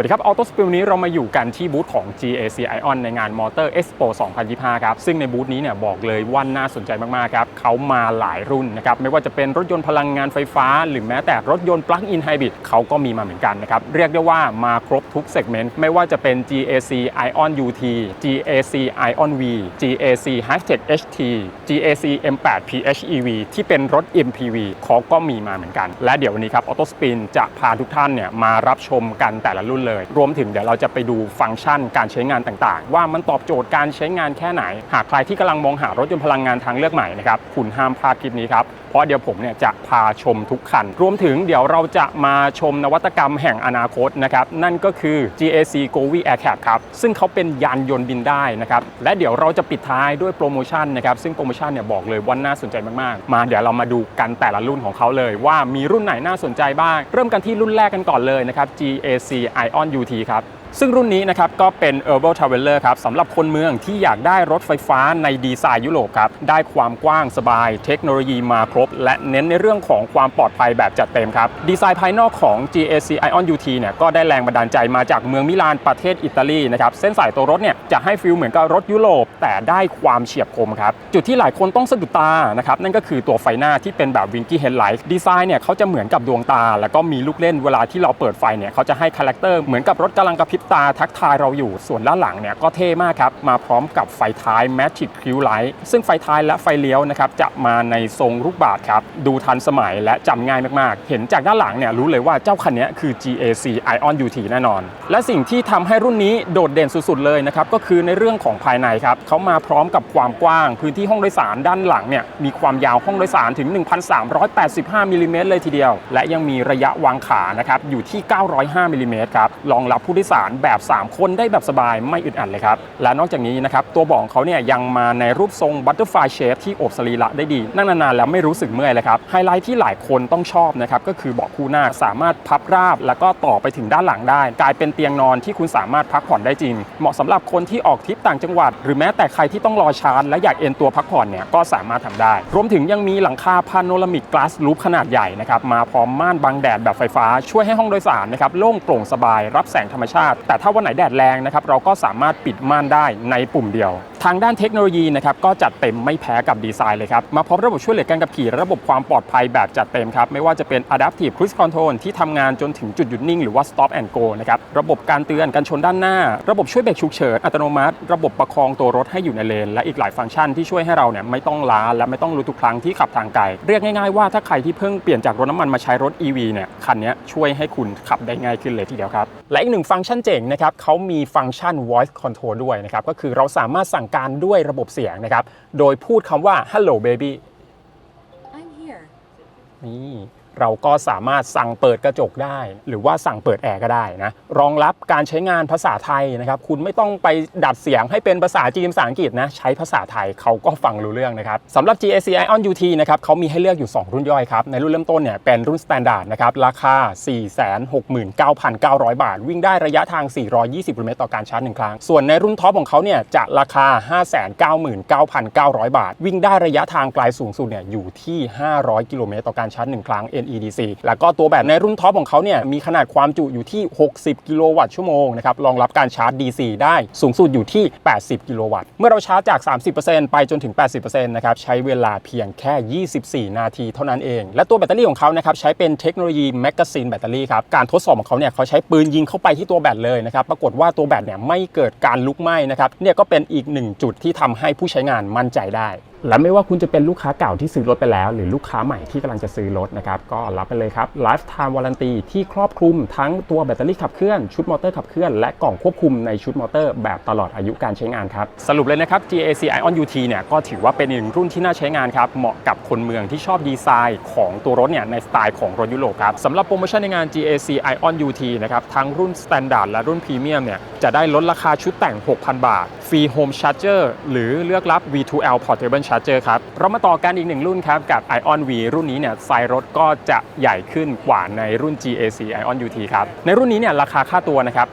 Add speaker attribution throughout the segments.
Speaker 1: วัสดีครับ Auto Spill นี้เรามาอยู่กันที่บูธของ GAC Ion ในงาน Motor Expo 2025 ครับ ซึ่งในบูธนี้เนี่ยบอกเลยว่าน่าสนใจมาก ๆ ครับ เขามาหลายรุ่นนะครับ ไม่ว่าจะเป็นรถยนต์พลังงานไฟฟ้า หรือแม้แต่รถยนต์ Plug-in Hybrid เขาก็มีมาเหมือนกันนะครับ เรียกได้ว่ามาครบทุกเซกเมนต์ ไม่ว่าจะเป็น GAC Ion UT GAC Ion V GAC Hightech HT GAC M8 PHEV ที่เป็นรถ MPV เขาก็มีมาเหมือนกัน และเดี๋ยววันนี้ครับ Auto Spin จะพาทุกท่านเนี่ยมารับชมกันแต่ละรุ่นเลยรวมถึงเดี๋ยวเราจะไปดูฟังก์ชันการใช้งานต่างๆ ว่ามันตอบโจทย์การใช้งานแค่ไหน หากใครที่กำลังมองหารถยนต์พลังงานทางเลือกใหม่นะครับคุณห้ามพลาดคลิปนี้ครับ เพราะเดี๋ยวผมเนี่ยจะพาชมทุกคัน รวมถึงเดี๋ยวเราจะมาชมนวัตกรรมแห่งอนาคตนะครับ นั่นก็คือ GAC g o v i Air Cap ครับ ซึ่งเขาเป็นยานยนต์บินได้นะครับ และเดี๋ยวเราจะปิดท้ายด้วยโปรโมชั่นนะครับ ซึ่งโปรโมชั่นเนี่ยบอกเลยว่าน่าสนใจมากๆ มาเดี๋ยวเรามาดูกันแต่ละรุ่นของเขาเลย ว่ามีรุ่นไหนน่าสนใจบ้าง เริ่มกันที่รุ่นแรกกันก่อนเลยนะครับ GAC Ion UT ครับ ซึ่งรุ่นนี้นะครับก็เป็น Urban Traveler ครับสำหรับคนเมืองที่อยากได้รถไฟฟ้าในดีไซน์ยุโรปครับ ได้ความกว้างสบาย เทคโนโลยีมาครบ และเน้นในเรื่องของความปลอดภัยแบบจัดเต็มครับ ดีไซน์ภายนอกของ GAC Ion UT เนี่ยก็ได้แรงบันดาลใจมาจากเมืองมิลานประเทศอิตาลีนะครับเส้นสายตัวรถเนี่ยจะให้ฟิลเหมือนกับรถยุโรป แต่ได้ความเฉียบคมครับจุดที่หลายคนต้องสะดุดตานะครับนั่นก็คือตัวไฟหน้าที่เป็นแบบวิงกี้เฮดไลท์ดีไซน์เนี่ยเขาจะเหมือนกับดวงตา แล้วก็มีลูกเล่นเวลาที่เราเปิดไฟเนี่ยเขาจะให้คาแรคเตอร์เหมือนกับรถกำลังกระพริบตาทักทายเราอยู่ส่วนด้านหลังเนี่ยก็เท่มากครับ มาพร้อมกับไฟท้าย Magic q Light ซึ่งไฟท้ายและไฟเลี้ยวนะครับจะมาในทรงลูกบาศครับ ดูทันสมัยและจำง่ายมากๆ เห็นจากด้านหลังเนี่ยรู้เลยว่าเจ้าคันนี้คือ GAC Ion UT แน่นอน และสิ่งที่ทำให้รุ่นนี้โดดเด่นสุดๆเลยนะครับก็คือในเรื่องของภายในครับเขามาพร้อมกับความกว้าง พื้นที่ห้องโดยสารด้านหลังเนี่ยมีความยาวห้องโดยสารถึง 1,385มิลลิเมตรเลยทีเดียว และยังมีระยะวางขานะครับอยู่ที่ 905มิลลิเมตรครับรองรับผู้โดยสารแบบ 3 คนได้แบบสบายไม่อึดอัดเลยครับ และนอกจากนี้นะครับ ตัวบาะของเขาเนี่ยยังมาในรูปทรงบัตเตอร์ฟลายเชฟที่อบสรีระได้ดี นั่งนานๆแล้วไม่รู้สึกเมื่อยเลยครับ ไฮไลท์ที่หลายคนต้องชอบนะครับ ก็คือเบาะคู่หน้าสามารถพับราบ แล้วก็ต่อไปถึงด้านหลังได้ กลายเป็นเตียงนอนที่คุณสามารถพักผ่อนได้จริง เหมาะสำหรับคนที่ออกทริปต่างจังหวัด หรือแม้แต่ใครที่ต้องรอชาร์จและอยากเอนตัวพักผ่อนเนี่ยก็สามารถทำได้ รวมถึงยังมีหลังคาพาโนรามิกกลาสลูปขนาดใหญ่นะครับมาพร้อมม่านบังแดดแบบไฟฟ้าช่วยให้ห้องโดยสารนะครับโล่งโปร่งสบาย รับแสงธรรมชาติแต่ถ้าวันไหนแดดแรงนะครับเราก็สามารถปิดม่านได้ในปุ่มเดียว ทางด้านเทคโนโลยีนะครับก็จัดเต็มไม่แพ้กับดีไซน์เลยครับ มาพร้อมระบบช่วยเหลือการขับขี่ระบบความปลอดภัยแบบจัดเต็มครับ ไม่ว่าจะเป็น Adaptive Cruise Control ที่ทำงานจนถึงจุดหยุดนิ่งหรือว่า Stop and Go นะครับ ระบบการเตือนการชนด้านหน้า ระบบช่วยเบรกฉุกเฉินอัตโนมัติ ระบบประคองตัวรถให้อยู่ในเลน และอีกหลายฟังก์ชันที่ช่วยให้เราเนี่ยไม่ต้องล้าและไม่ต้องรู้ทุกครั้งที่ขับทางไกลเรียกง่ายๆว่าถ้าใครที่เพิ่งเปลี่ยนจากรถน้ำมันมาใช้รถ EV เนี่ยคันนี้ช่วยให้คุณขับได้ง่ายขึ้นเลยทีเดียวครับและอีกหนึ่งฟังก์ชันเจ๋งนะครับเขามีฟังก์ชัน voice control ด้วยนะครับก็คือเราสามารถสั่งการด้วยระบบเสียงนะครับ โดยพูดคำว่า hello baby
Speaker 2: I'm here.
Speaker 1: นี่ เราก็สามารถสั่งเปิดกระจกได้ หรือว่าสั่งเปิดแอร์ก็ได้นะรองรับการใช้งานภาษาไทยนะครับ คุณไม่ต้องไปดัดเสียงให้เป็นภาษาจีนภาษาอังกฤษนะใช้ภาษาไทยเขาก็ฟังรู้เรื่องนะครับสำหรับ GAC Ion UT นะครับเขามีให้เลือกอยู่ 2 รุ่นย่อยครับในรุ่นเริ่มต้นเนี่ยเป็นรุ่น Standard นะครับราคา 469,900 บาท วิ่งได้ระยะทาง 420กิโลเมตรต่อการชาร์จหนึ่งครั้งส่วนในรุ่นท็อปของเขาเนี่ยจะราคา 599,900 บาท วิ่งได้ระยะทางไกลสูงสุดเนี่ยอยู่ที่ 500 กิโลเมตรต่อการชาร์จหนึ่งครั้ง EDC แล้วก็ตัวแบบในรุ่นท็อปของเขาเนี่ยมีขนาดความจุอยู่ที่ 60 กิโลวัตต์ชั่วโมงนะครับรองรับการชาร์จ DC ได้สูงสุดอยู่ที่ 80 กิโลวัตต์ เมื่อเราชาร์จจาก 30%ไปจนถึง 80%นะครับใช้เวลาเพียงแค่ 24 นาทีเท่านั้นเอง และตัวแบตเตอรี่ของเขานะครับใช้เป็นเทคโนโลยีแมกกาซีนแบตเตอรี่ครับการทดสอบของเขาเนี่ยเขาใช้ปืนยิงเข้าไปที่ตัวแบตเลยนะครับปรากฏว่าตัวแบตเนี่ยไม่เกิดการลุกไหม้นะครับเนี่ยก็เป็นอีกหนึ่งจุดที่ทำให้ผู้ใช้งานมั่นใจได้ และไม่ว่าคุณจะเป็นลูกค้าเก่าที่ซื้อรถไปแล้ว หรือลูกค้าใหม่ที่กำลังจะซื้อรถนะครับก็รับไปเลยครับ Lifetime Warranty ที่ครอบคลุมทั้งตัวแบตเตอรี่ขับเคลื่อนชุดมอเตอร์ขับเคลื่อนและกล่องควบคุมในชุดมอเตอร์แบบตลอดอายุการใช้งานครับ สรุปเลยนะครับ GAC Ion UT เนี่ยก็ถือว่าเป็นหนึ่งรุ่นที่น่าใช้งานครับ เหมาะกับคนเมืองที่ชอบดีไซน์ของตัวรถเนี่ยในสไตล์ของรถยุโรปครับสำหรับโปรโมชั่นในงาน GAC Ion UT นะครับทั้งรุ่น Standard และรุ่น Premium เนี่ยจะได้ลดราคาชุดแต่ง 6,000 บาท ฟรี Home Charger หรือเลือกรับ V2L Portable Charger ครับ เรามาต่อกันอีกหนึ่งรุ่นครับ กับ Ion V รุ่นนี้เนี่ยไซส์รถก็จะใหญ่ขึ้นกว่าในรุ่น GAC Ion UT ครับ ในรุ่นนี้เนี่ยราคาค่าตัวนะครับ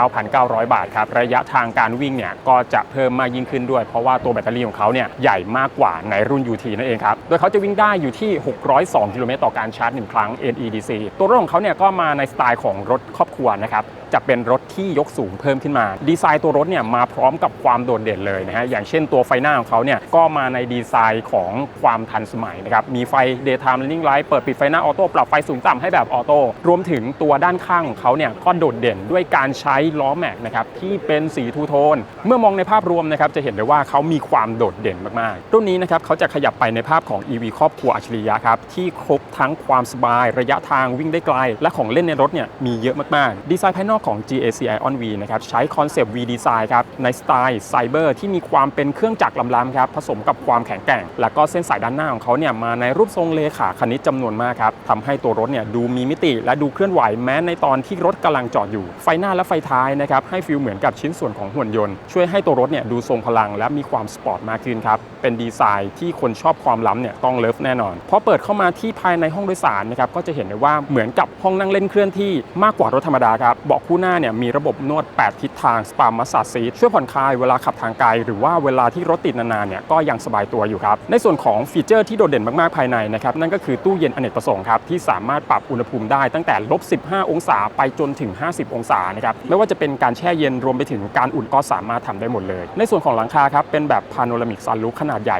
Speaker 1: 899,900 บาทครับ ระยะทางการวิ่งเนี่ยก็จะเพิ่มมากยิ่งขึ้นด้วย เพราะว่าตัวแบตเตอรี่ของเขาเนี่ยใหญ่มากกว่าในรุ่น UT นั่นเองครับ โดยเขาจะวิ่งได้อยู่ที่ 602 กิโลเมตรต่อการชาร์จ 1 ครั้ง NEDC ตัวรถของเขาเนี่ยก็มาในสไตล์ของรถครอบครัวนะครับ จะเป็นรถที่ยกสูงเพิ่มขึ้นมา ดีไซน์ตัวรถเนี่ยมาพร้อมกับความโดดเด่นเลยนะฮะอย่างเช่นตัวไฟหน้าของเขาเนี่ยก็มาในดีไซน์ของความทันสมัยนะครับมีไฟ daytime running light เปิดปิดไฟหน้าออโต้ปรับไฟสูงต่ำให้แบบออโต้รวมถึงตัวด้านข้างของเขาเนี่ยก็โดดเด่นด้วยการใช้ล้อแม็กนะครับที่เป็นสีทูโทน เมื่อมองในภาพรวมนะครับจะเห็นได้ว่าเขามีความโดดเด่นมากๆรุ่นนี้นะครับเขาจะขยับไปในภาพของ EV ครอบครัวอัจฉริยะครับที่ครบทั้งความสบายระยะทางวิ่งได้ไกล และของเล่นในรถเนี่ยมีเยอะมากๆ ดีไซน์ภายนอกของ GAC Ion V นะครับใช้คอนเซปต์ V Design ครับในสไตล์ไซเบอร์ที่มีความเป็นเครื่องจักรลำๆครับผสมกับความแข็งแกร่ง แล้วก็เส้นสายด้านหน้าของเขาเนี่ยมาในรูปทรงเลขาคณิตจำนวนมากครับทำให้ตัวรถเนี่ยดูมีมิติ และดูเคลื่อนไหวแม้ในตอนที่รถกำลังจอดอยู่ ไฟหน้าและไฟท้ายนะครับให้ฟิลเหมือนกับชิ้นส่วนของหุ่นยนต์ ช่วยให้ตัวรถเนี่ยดูทรงพลังและมีความสปอร์ตมากขึ้นครับเป็นดีไซน์ที่คนชอบความล้ำเนี่ยต้องเลิฟแน่นอนพอเปิดเข้ามาที่ภายในห้องโดยสารนะครับก็จะเห็นได้ว่าเหมือนกับห้องนั่งเล่นเคลื่อนที่มากกว่ารถธรรมดาครับเบาะคู่หน้าเนี่ยมีระบบนวด 8 ทิศทางสปามัสซาซีช่วยผ่อนคลายเวลาขับทางไกลหรือว่าเวลาที่รถติดนานๆเนี่ยก็ยังสบายตัวอยู่ครับ ในส่วนของฟีเจอร์ที่โดดเด่นมากๆภายในนะครับนั่นก็คือตู้เย็นอเนกประสงค์ครับที่สามารถปรับอุณหภูมิได้ตั้งแต่ลบ 15 องศาไปจนถึง 50 องศานะครับไม่ว่าจะเป็นการแช่เย็นรวมไปถึงการอุ่นก็สามารถทำได้หมดเลย ในส่วนของหลังคาครับเป็นแบบพาโนรามิกซันลูขนาดใหญ่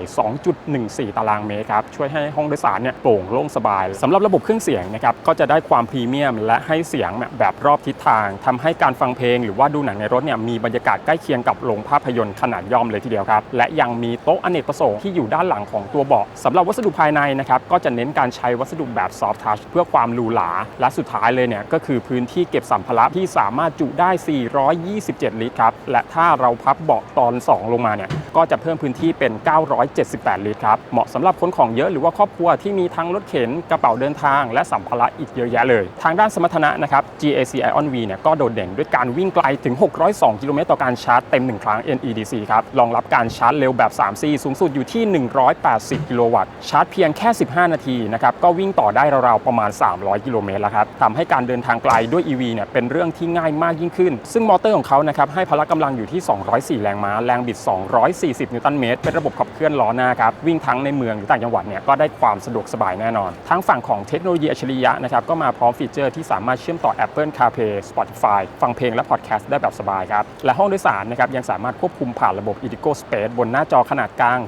Speaker 1: 2.14 ตารางเมตรครับช่วยให้ห้องโดยสารเนี่ยโปร่งโล่งสบายสำหรับระบบเครื่องเสียงนะครับก็จะได้ความพรีเมียม และให้เสียงแบบรอบทิศทางทำให้การฟังเพลง หรือว่าดูหนังในรถเนี่ยมีบรรยากาศใกล้เคียงกับโรงภาพยนตร์ขนาดย่อมเลยทีเดียวครับ และยังมีโต๊ะอเนกประสงค์ที่อยู่ด้านหลังของตัวเบาะสำหรับวัสดุภายในนะครับก็จะเน้นการใช้วัสดุแบบซอฟท์ทัชเพื่อความหรูหราและสุดท้ายเลยเนี่ยก็คือพื้นที่เก็บสัมภาระที่สามารถจุได้ 427 ลิตรครับและถ้าเราพับเบาะตอน 2 ลงมาเนี่ยก็จะเพิ่มพื้นที่เป็น 978 ลิตรครับเหมาะสำหรับคนของเยอะหรือว่าครอบครัวที่มีทั้งรถเข็นกระเป๋าเดินทาง และสัมภาระอีกเยอะแยะเลย ทางด้านสมรรถนะนะครับ GAC Ion V เนี่ยก็โดดเด่นด้วยการวิ่งไกลถึง 602 กิโลเมตรต่อการชาร์จเต็ม 1 ครั้ง NEDC ครับรองรับการชาร์จเร็วแบบ 3C สูงสุดอยู่ที่ 180 กิโลวัตต์ชาร์จเพียงแค่ 15 นาทีนะครับก็วิ่งต่อได้ราวๆประมาณ 300 กิโลเมตรแล้วครับทำให้การเดินทางไกลด้วย EV เนี่ยเป็นเรื่องที่ง่ายมากยิ่งขึ้น ซึ่งมอเตอร์ของเขานะครับให้พละกำลังอยู่ที่ 204 แรงม้า แรงบิด 240 นิวตันเมตรเป็นระบบขับเคลื่อนล้อหน้าครับวิ่งทั้งในเมืองหรือต่างจังหวัดเนี่ยก็ได้ความสะดวกสบายแน่นอน ทั้งฝั่งของเทคโนโลยีอัจฉริยะนะครับก็มาพร้อมฟีเจอร์ที่สามารถเชื่อมต่อ Apple CarPlay Spotify ฟังเพลงและพอดแคสต์ได้แบบสบายครับและห้องโดยสารนะครับยังสามารถควบคุมผ่านระบบ Indigo Space บนหน้าจอขนาดกลาง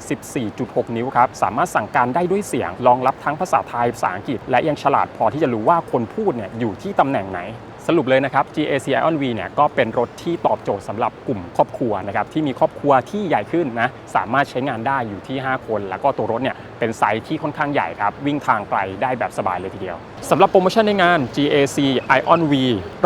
Speaker 1: 14.6 นิ้วครับ สามารถสั่งการได้ด้วยเสียง รองรับทั้งภาษาไทย ภาษาอังกฤษ และยังฉลาดพอที่จะรู้ว่าคนพูดเนี่ยอยู่ที่ตำแหน่งไหน สรุปเลยนะครับ GAC Ion V เนี่ยก็เป็นรถที่ตอบโจทย์สำหรับกลุ่มครอบครัวนะครับที่มีครอบครัวที่ใหญ่ขึ้นนะสามารถใช้งานได้อยู่ที่ 5 คน แล้วก็ตัวรถเนี่ยเป็นไซส์ที่ค่อนข้างใหญ่ครับวิ่งทางไกลได้แบบสบายเลยทีเดียวสำหรับโปรโมชั่นในงาน GAC Ion V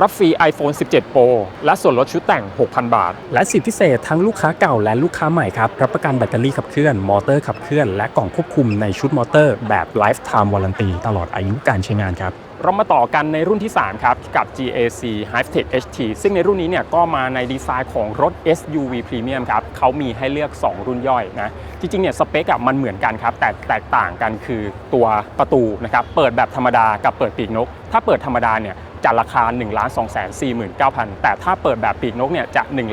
Speaker 1: รับฟรี iPhone 17 Pro และส่วนลดชุดแต่ง 6,000 บาท
Speaker 3: และสิทธิพิเศษทั้งลูกค้าเก่าและลูกค้าใหม่ครับรับประกันแบตเตอรี่ขับเคลื่อนมอเตอร์ขับเคลื่อนและกล่องควบคุมในชุดมอเตอร์แบบ Lifetime Warranty ตลอดอายุการใช้งานครับ
Speaker 1: เรามาต่อกันในรุ่นที่ 3 ครับ กับ GAC Hivtech HT ซึ่งในรุ่นนี้เนี่ยก็มาในดีไซน์ของรถ SUV Premium ครับเขามีให้เลือก 2 รุ่นย่อยนะ จริงๆ เนี่ยสเปคอะมันเหมือนกันครับ แต่แตกต่างกันคือตัวประตูนะครับ เปิดแบบธรรมดากับเปิดปีกนก ถ้าเปิดธรรมดาเนี่ย จะราคา 1 2 4 9 0 0 0 แต่ถ้าเปิดแบบปีกนกเนี่ยจะ 1 5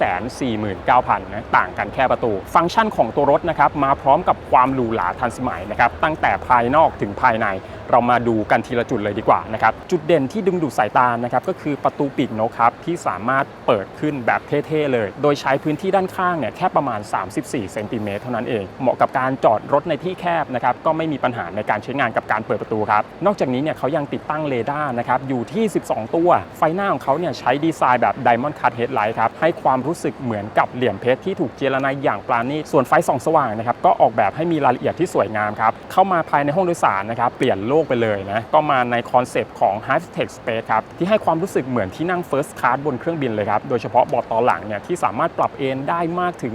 Speaker 1: 4 9 0 0 0นะต่างกันแค่ประตู ฟังก์ชันของตัวรถนะครับมาพร้อมกับความหรูหราทันสมัยนะครับตั้งแต่ภายนอกถึงภายใน เรามาดูกันทีละจุดเลยดีกว่านะครับจุดเด่นที่ดึงดูดสายตานะครับก็คือประตูปีกนกครับที่สามารถเปิดขึ้นแบบเท่ๆเลย โดยใช้พื้นที่ด้านข้างเนี่ยแค่ประมาณ 34เซนติเมตรเท่านั้นเองเหมาะกับการจอดรถในที่แคบนะครับก็ไม่มีปัญหาในการใช้งานกับการเปิดประตูครับนอกจากนี้เนี่ยเขายังติดตั้งเรดาร์นะครับอยู่ที่ 12 ตัว ไฟหน้าของเขาเนี่ยใช้ดีไซน์แบบ Diamond Cut Headlight ครับ ให้ความรู้สึกเหมือนกับเหลี่ยมเพชรที่ถูกเจรไนอย่างปราณีตส่วนไฟส่องสว่างนะครับ ก็ออกแบบให้มีรายละเอียดที่สวยงามครับ เข้ามาภายในห้องโดยสารนะครับ เปลี่ยนโลกไปเลยนะ ก็มาในคอนเซปต์ของ h i v e Tech Space ครับ ที่ให้ความรู้สึกเหมือนที่นั่ง First Class บนเครื่องบินเลยครับ โดยเฉพาะเบาะตอนหลังเนี่ยที่สามารถปรับเอนได้มากถึง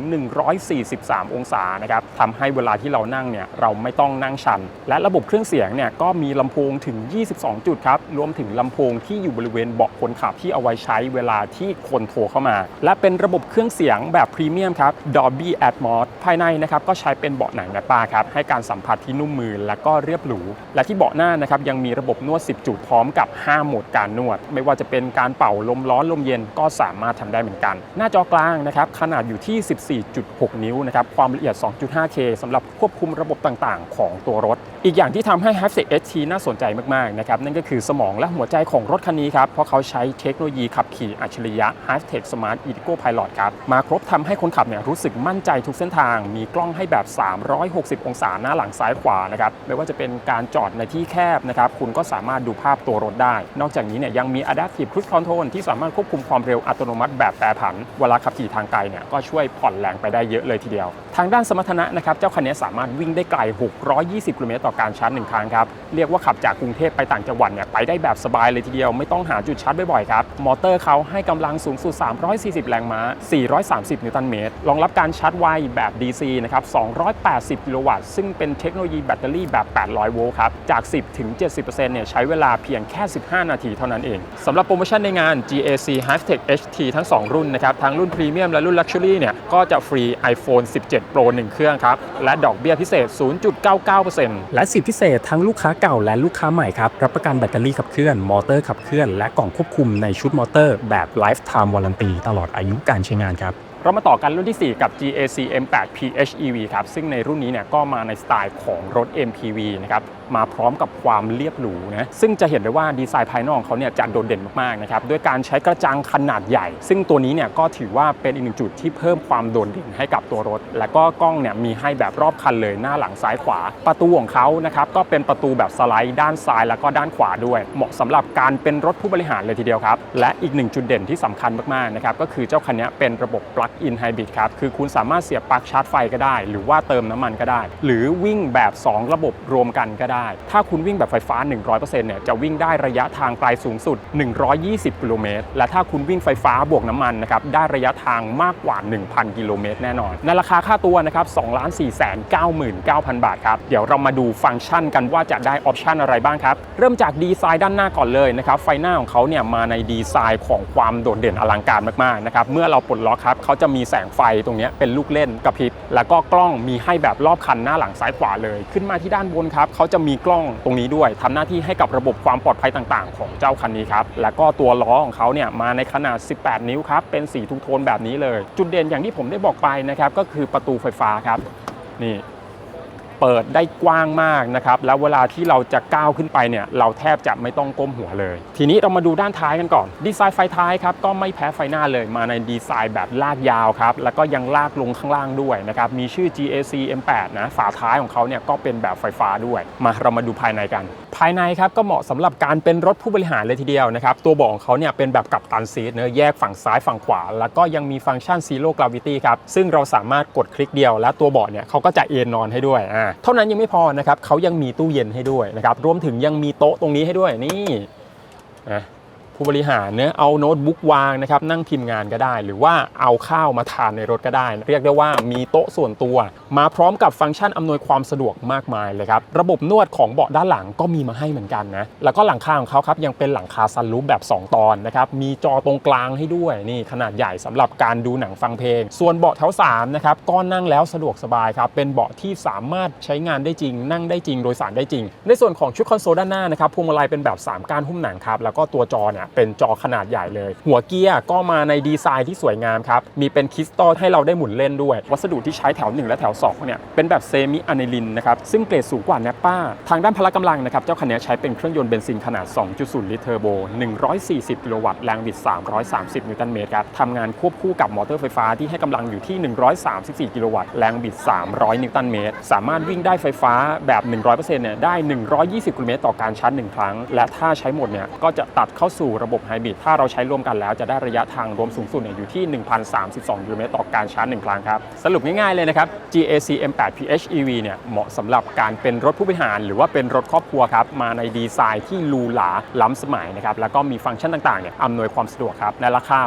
Speaker 1: 143 องศานะครับทำให้เวลาที่เรานั่งเนี่ยเราไม่ต้องนั่งชัน และระบบเครื่องเสียงเนี่ยก็มีลำโพงถึง 22 จุดครับรวมถึงลำโพำโพงที่อยู่บริเวณเบาะคนขับที่เอาไว้ใช้เวลาที่คนโทรเข้ามา และเป็นระบบเครื่องเสียงแบบพรีเมียมครับ Dolby Atmos ภายในนะครับก็ใช้เป็นเบาะหนังแนปป้าครับให้การสัมผัสที่นุ่มมือและก็เรียบหรู และที่เบาะหน้านะครับยังมีระบบนวด 10 จุดพร้อมกับ 5 โหมดการนวด ไม่ว่าจะเป็นการเป่าลมร้อนลมเย็นก็สามารถทำได้เหมือนกัน หน้าจอกลางนะครับขนาดอยู่ที่ 14.6 นิ้วนะครับความละเอียด 2.5K สำหรับควบคุมระบบต่างๆ ของตัวรถ อีกอย่างที่ทำให้ h a v 6 ST น่าสนใจมากๆนะครับนั่นก็คือสมองและหัวใจของรถคันนี้ครับ เพราะเขาใช้เทคโนโลยีขับขี่อัจฉริยะ h a v t e c h Smart Indigo Pilot ครับ มาครบทำให้คนขับเนี่ยรู้สึกมั่นใจทุกเส้นทาง มีกล้องให้แบบ 360 องศาหน้าหลังซ้ายขวานะครับไม่ว่าจะเป็นการจอดในที่แคบนะครับคุณก็สามารถดูภาพตัวรถได้ นอกจากนี้เนี่ยยังมี Adaptive Cruise Control ที่สามารถควบคุมความเร็วอัตโนมัติแบบแปรผันเวลาขับขี่ทางไกลเนี่ยก็ช่วยผ่อนแรงไปได้เยอะเลยทีเดียวทางด้านสมรรถนะนะครับเจ้าคันนี้สามารถวิ่งได้ไกล 620 กิโลเมตรต่อการชาร์จหนึ่งครั้งครับ เรียกว่าขับจากกรุงเทพไปต่างจังหวัดเนี่ยไปได้แบบสบายเลยทีเดียว ไม่ต้องหาจุดชาร์จบ่อยๆครับ มอเตอร์เขาให้กำลังสูงสุด 340 แรงม้า 430 นิวตันเมตร รองรับการชาร์จไวแบบ DC นะครับ 280 กิโลวัตต์ ซึ่งเป็นเทคโนโลยีแบตเตอรี่แบบ 800 โวลต์ครับ จาก 10 ถึง 70%เนี่ยใช้เวลาเพียงแค่ 15 นาทีเท่านั้นเองสำหรับโปรโมชั่นในงาน GAC Hashtag HT ทั้ง 2 รุ่นนะครับทั้งรุ่นพรีเมียมและรุ่น Luxury เนี่ยก็จะฟรี iPhone 17 Pro 1เครื่องครับ และดอกเบี้ยพิเศษ 0.99%
Speaker 3: และสิทธิพิเศษทั้งลูกค้าเก่าและลูกค้าใหม่ครับ รับประกันแบตเตอรี่ขับเคลื่อน มอเตอร์ขับเคลื่อน และกล่องควบคุมในชุดมอเตอร์แบบ Lifetime Warranty ตลอดอายุการใช้งานครับ
Speaker 1: เรามาต่อกันรุ่นที่ 4 กับ GAC M8 PHEV ครับ ซึ่งในรุ่นนี้เนี่ยก็มาในสไตล์ของรถ MPV นะครับ มาพร้อมกับความเรียบหรูนะซึ่งจะเห็นได้ว่าดีไซน์ภายนอกของเขาเนี่ยจะโดดเด่นมากๆนะครับด้วยการใช้กระจังขนาดใหญ่ ซึ่งตัวนี้เนี่ยก็ถือว่าเป็นอีกหนึ่งจุดที่เพิ่มความโดดเด่นให้กับตัวรถ และก็กล้องเนี่ยมีให้แบบรอบคันเลยหน้าหลังซ้ายขวา ประตูของเขานะครับก็เป็นประตูแบบสไลด์ด้านซ้ายแล้วก็ด้านขวาด้วย เหมาะสำหรับการเป็นรถผู้บริหารเลยทีเดียวครับ และอีกหนึ่งจุดเด่นที่สำคัญมากๆนะครับก็คือเจ้าคันนี้เป็นระบบ plug-in hybrid ครับคือคุณสามารถเสียบปลั๊กชาร์จไฟก็ได้ หรือว่าเติมน้ำมันก็ได้ หรือวิ่งแบบ 2 ระบบรวมกันก็ได้ถ้าคุณวิ่งแบบไฟฟ้า 100%เนี่ยจะวิ่งได้ระยะทางไกลสูงสุด 120 กิโลเมตร และถ้าคุณวิ่งไฟฟ้าบวกน้ำมันนะครับได้ระยะทางมากกว่า 1,000 กิโลเมตรแน่นอน ในราคาค่าตัวนะครับ2 4 9 9 0 0 0 บาทครับ เดี๋ยวเรามาดูฟังก์ชันกันว่าจะได้ออปชันอะไรบ้างครับ เริ่มจากดีไซน์ด้านหน้าก่อนเลยนะครับ ไฟหน้าของเขาเนี่ยมาในดีไซน์ของความโดดเด่นอลังการมากๆนะครับ เมื่อเราปลดล็อกครับเขาจะมีแสงไฟตรงนี้เป็นลูกเล่นกระพริบ แล้วก็กล้องมีให้แบบรอบคันหน้าหลังซ้ายขวาเลย ขึ้นมาที่ด้านบนครับเขาจะมีีกล้องตรงนี้ด้วยทำหน้าที่ให้กับระบบความปลอดภัยต่าง ๆ ของเจ้าคันนี้ครับ แล้วก็ตัวล้อของเขาเนี่ยมาในขนาด 18 นิ้วครับ เป็นสีทุกโทนแบบนี้เลย จุดเด่นอย่างที่ผมได้บอกไปนะครับ ก็คือประตูไฟฟ้าครับ นี่ เปิดได้กว้างมากนะครับแล้วเวลาที่เราจะก้าวขึ้นไปเนี่ยเราแทบจะไม่ต้องก้มหัวเลย ทีนี้เรามาดูด้านท้ายกันก่อน ดีไซน์ไฟท้ายครับก็ไม่แพ้ไฟหน้าเลยมาในดีไซน์แบบลากยาวครับแล้วก็ยังลากลงข้างล่างด้วยนะครับมีชื่อ GAC M8 นะฝาท้ายของเขาเนี่ยก็เป็นแบบไฟฟ้าด้วย มาเรามาดูภายในกัน ภายในครับก็เหมาะสำหรับการเป็นรถผู้บริหารเลยทีเดียวนะครับ ตัวเบาะของเขาเนี่ยเป็นแบบกับตันซีทเนื้อะแยกฝั่งซ้ายฝั่งขวา แล้วก็ยังมีฟังก์ชันซีโร่กราวิตี้ครับ ซึ่งเราสามารถกดคลิกเดียว และตัวเบาะเนี่ยเขาก็จะเอนนอนให้ด้วยอ่าเท่านั้นยังไม่พอนะครับเขายังมีตู้เย็นให้ด้วยนะครับรวมถึงยังมีโต๊ะตรงนี้ให้ด้วยนี่นะ ผู้บริหารเนี่ยเอาโน้ตบุ๊กวางนะครับนั่งพิมพ์งานก็ได้ หรือว่าเอาข้าวมาทานในรถก็ได้ เรียกได้ว่ามีโต๊ะส่วนตัว มาพร้อมกับฟังก์ชันอำนวยความสะดวกมากมายเลยครับระบบนวดของเบาะด้านหลังก็มีมาให้เหมือนกันนะแล้วก็หลังคาของเขาครับยังเป็นหลังคาซันรูฟแบบ 2 ตอนนะครับมีจอตรงกลางให้ด้วยนี่ขนาดใหญ่สำหรับการดูหนังฟังเพลง ส่วนเบาะแถว3นะครับก็นั่งแล้วสะดวกสบายครับเป็นเบาะที่สามารถใช้งานได้จริง นั่งได้จริงโดยสารได้จริง ในส่วนของชุดคอนโซลด้านหน้านะครับพวงมาลัยเป็นแบบ 3ก้านหุ้มหนังครับแล้วก็ตัวจอเนี่ยเป็นจอขนาดใหญ่เลย หัวเกียร์ก็มาในดีไซน์ที่สวยงามครับ มีเป็นคริสตัลให้เราได้หมุนเล่นด้วย วัสดุที่ใช้แถว 1 และแถว2เนี่ยเป็นแบบเซมิอะนิลินนะครับ ซึ่งเกรดสูงกว่าแนปป้า ทางด้านพละกำลังนะครับ เจ้าคันนี้ใช้เป็นเครื่องยนต์เบนซินขนาด 2.0 ลิตรเทอร์โบ 140 กิโลวัตต์ แรงบิด 330 นิวตันเมตรครับทำงานควบคู่กับมอเตอร์ไฟฟ้าที่ให้กำลังอยู่ที่ 134 กิโลวัตต์ แรงบิด 300 นิวตันเมตร สามารถวิ่งได้ไฟฟ้าแบบ 100%เนี่ยได้ 120 กิโลเมตรต่อการชาร์จ1ครั้ง และถ้าใช้หมดเนี่ยก็จะตัดเข้าสู่สู่ระบบไฮบริดถ้าเราใช้รวมกันแล้วจะได้ระยะทางรวมสูงสุดอยู่ที่ 1,032กิโลเมตรต่อการชาร์จ1ครั้งครับ สรุปง่ายๆเลยนะครับ GAC M8 PHEV เนี่ยเหมาะสำหรับการเป็นรถผู้บริหาร หรือว่าเป็นรถครอบครัวครับ มาในดีไซน์ที่หรูหราล้ำสมัยนะครับ แล้วก็มีฟังก์ชันต่างๆเนี่ยอำนวยความสะดวกครับ ในราคา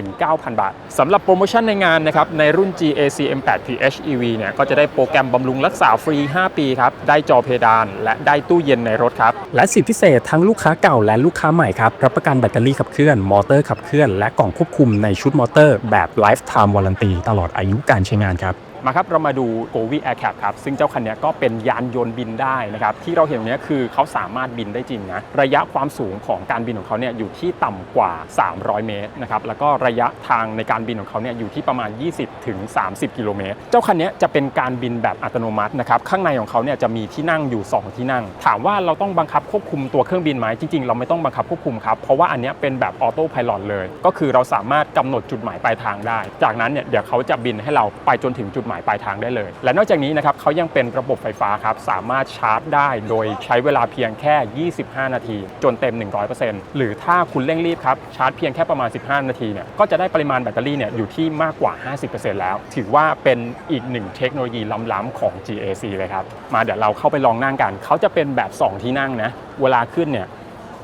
Speaker 1: 2,499,000 บาทสำหรับโปรโมชั่นในงานนะครับในรุ่น GAC M8 PHEV เนี่ยก็จะได้โปรแกรมบำรุงรักษาฟรี 5 ปีครับได้จอเพดาน และได้ตู้เย็นในรถครับ
Speaker 3: และสิทธิพิเศษทั้งลูกค้าเก่าและลูกค้าใหม่ครับ รับประกันแบตเตอรี่ขับเคลื่อน มอเตอร์ขับเคลื่อน และกล่องควบคุมในชุดมอเตอร์แบบ Lifetime Warranty ตลอดอายุการใช้งานครับ
Speaker 1: มาครับเรามาดู g o v i Air Cap ครับซึ่งเจ้าคันนี้ก็เป็นยานยนต์บินได้นะครับที่เราเห็นเนี้คือเขาสามารถบินได้จริงนะระยะความสูงของการบินของเขาเนี่ยอยู่ที่ต่ำกว่า 300 เมตรนะครับแล้วก็ระยะทางในการบินของเขาเนี่ยอยู่ที่ประมาณ 20ถึง30 กิโลเมตร เจ้าคันนี้จะเป็นการบินแบบอัตโนมัตินะครับข้างในของเขาเนี่ยจะมีที่นั่งอยู่ 2 ที่นั่ง ถามว่าเราต้องบังคับควบคุมตัวเครื่องบินไหมจริง ๆ เราไม่ต้องบังคับควบคุมครับเพราะว่าอันนี้เป็นแบบออโต้พายロเลย ก็คือเราสามารถกำหนดจุดหมายปลายทางได้ จากนั้นเนี่ยเดี๋ยวเขาจะบินให้เราไปจนถึงจุดหมายปลายทางได้เลย และนอกจากนี้นะครับเขายังเป็นระบบไฟฟ้าครับสามารถชาร์จได้โดยใช้เวลาเพียงแค่ 25 นาที จนเต็ม 100%หรือถ้าคุณเร่งรีบครับชาร์จเพียงแค่ประมาณ 15 นาทีเนี่ยก็จะได้ปริมาณแบตเตอรี่เนี่ยอยู่ที่มากกว่า 50%แล้ว ถือว่าเป็นอีกหนึ่งเทคโนโลยีล้ำๆของ GAC เลยครับมาเดี๋ยวเราเข้าไปลองนั่งกันเขาจะเป็นแบบ 2 ที่นั่งนะเวลาขึ้นเนี่ย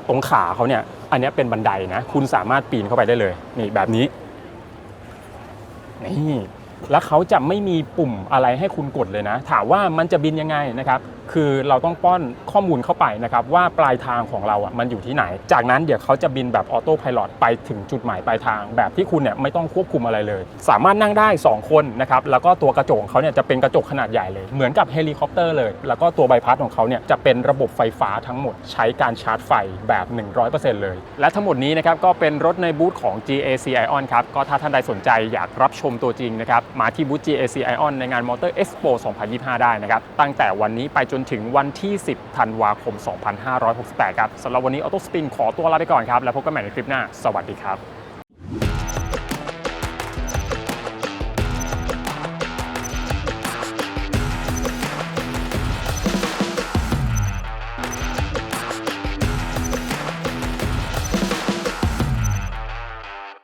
Speaker 1: ตรงขาเขาเนี่ยอันนี้เป็นบันไดนะ คุณสามารถปีนเข้าไปได้เลย นี่แบบนี้ นี่ แล้วเขาจะไม่มีปุ่มอะไรให้คุณกดเลยนะ ถามว่ามันจะบินยังไงนะครับ คือเราต้องป้อนข้อมูลเข้าไปนะครับว่าปลายทางของเราอะมันอยู่ที่ไหน จากนั้นเดี๋ยวเขาจะบินแบบออโต้พายロไปถึงจุดหมายปลายทาง แบบที่คุณเนี่ยไม่ต้องควบคุมอะไรเลย สามารถนั่งได้ 2 คนนะครับแล้วก็ตัวกระจกเขาเนี่ยจะเป็นกระจกขนาดใหญ่เลย เหมือนกับเฮลิคอปเตอร์เลย แล้วก็ตัวใบพัดของเขาเนี่ยจะเป็นระบบไฟฟ้าทั้งหมด ใช้การชาร์จไฟแบบ 100%เลย และทั้งหมดนี้นะครับก็เป็นรถในบูธของ GAC Ion ครับก็ถ้าท่านใดสนใจอยากรับชมตัวจริงนะครับมาที่บูธ GAC Ion ในงาน Motor Expo 2025 ได้นะครับตั้งแต่วันนี้ไปจนถึงวันที่ 10 ธันวาคม 2568 ครับสำหรับวันนี้ออโต้สปินขอตัวลาไปก่อนครับ แล้วพบกันใหม่ในคลิปหน้า สวัสดีครับ